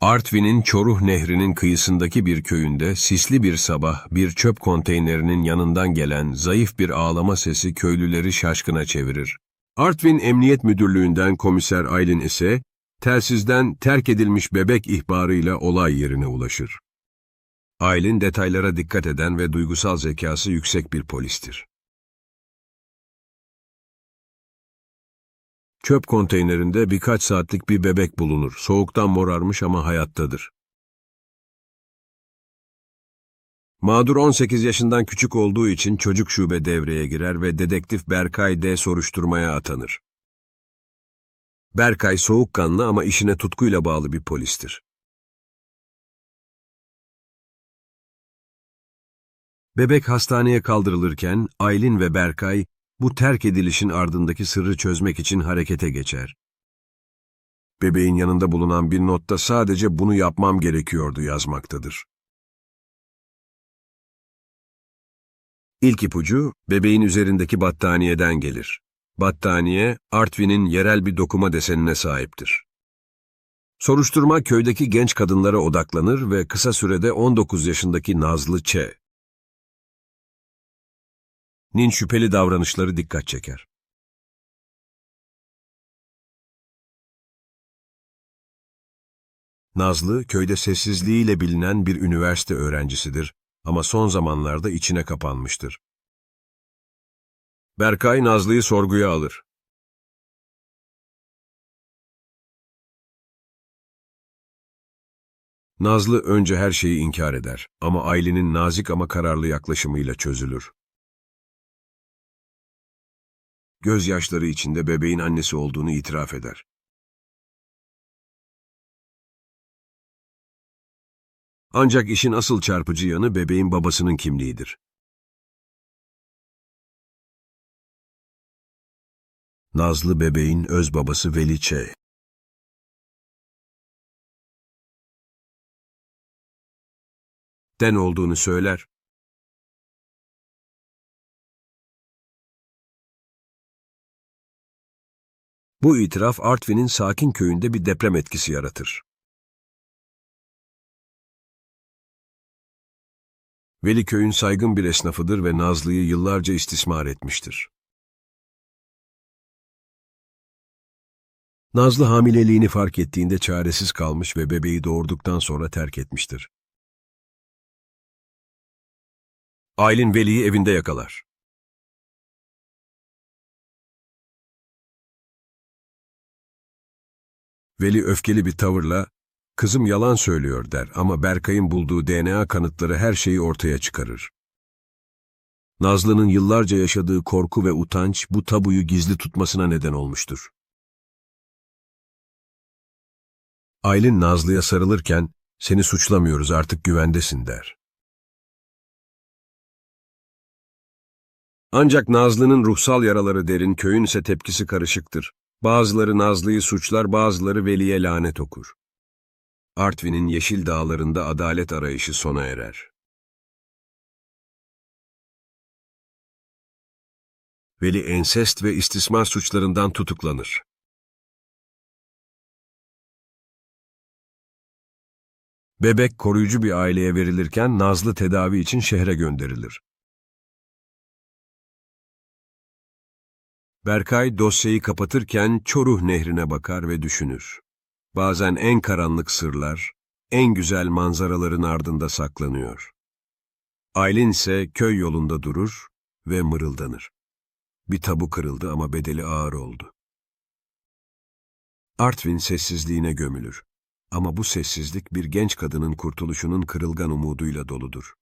Artvin'in Çoruh Nehri'nin kıyısındaki bir köyünde sisli bir sabah bir çöp konteynerinin yanından gelen zayıf bir ağlama sesi köylüleri şaşkına çevirir. Artvin Emniyet Müdürlüğü'nden komiser Aylin ise telsizden terk edilmiş bebek ihbarıyla olay yerine ulaşır. Aylin detaylara dikkat eden ve duygusal zekası yüksek bir polistir. Çöp konteynerinde birkaç saatlik bir bebek bulunur. Soğuktan morarmış ama hayattadır. Mağdur 18 yaşından küçük olduğu için çocuk şube devreye girer ve dedektif Berkay D. soruşturmaya atanır. Berkay soğukkanlı ama işine tutkuyla bağlı bir polistir. Bebek hastaneye kaldırılırken Aylin ve Berkay bu terk edilişin ardındaki sırrı çözmek için harekete geçer. Bebeğin yanında bulunan bir notta sadece bunu yapmam gerekiyordu yazmaktadır. İlk ipucu, bebeğin üzerindeki battaniyeden gelir. Battaniye, Artvin'in yerel bir dokuma desenine sahiptir. Soruşturma köydeki genç kadınlara odaklanır ve kısa sürede 19 yaşındaki Nazlı Ç. nin şüpheli davranışları dikkat çeker. Nazlı, köyde sessizliğiyle bilinen bir üniversite öğrencisidir ama son zamanlarda içine kapanmıştır. Berkay Nazlı'yı sorguya alır. Nazlı önce her şeyi inkar eder ama Aylin'in nazik ama kararlı yaklaşımıyla çözülür. Gözyaşları içinde bebeğin annesi olduğunu itiraf eder. Ancak işin asıl çarpıcı yanı bebeğin babasının kimliğidir. Nazlı bebeğin öz babası Veli Ç. Den olduğunu söyler. Bu itiraf Artvin'in sakin köyünde bir deprem etkisi yaratır. Veli köyün saygın bir esnafıdır ve Nazlı'yı yıllarca istismar etmiştir. Nazlı hamileliğini fark ettiğinde çaresiz kalmış ve bebeği doğurduktan sonra terk etmiştir. Aylin Veli'yi evinde yakalar. Veli öfkeli bir tavırla, kızım yalan söylüyor der ama Berkay'ın bulduğu DNA kanıtları her şeyi ortaya çıkarır. Nazlı'nın yıllarca yaşadığı korku ve utanç bu tabuyu gizli tutmasına neden olmuştur. Aylin Nazlı'ya sarılırken, seni suçlamıyoruz artık güvendesin der. Ancak Nazlı'nın ruhsal yaraları derin, köyün ise tepkisi karışıktır. Bazıları Nazlı'yı suçlar, bazıları Veli'ye lanet okur. Artvin'in yeşil dağlarında adalet arayışı sona erer. Veli ensest ve istismar suçlarından tutuklanır. Bebek koruyucu bir aileye verilirken Nazlı tedavi için şehre gönderilir. Berkay dosyayı kapatırken Çoruh Nehri'ne bakar ve düşünür. Bazen en karanlık sırlar, en güzel manzaraların ardında saklanıyor. Aylin ise köy yolunda durur ve mırıldanır. Bir tabu kırıldı ama bedeli ağır oldu. Artvin sessizliğine gömülür. Ama bu sessizlik bir genç kadının kurtuluşunun kırılgan umuduyla doludur.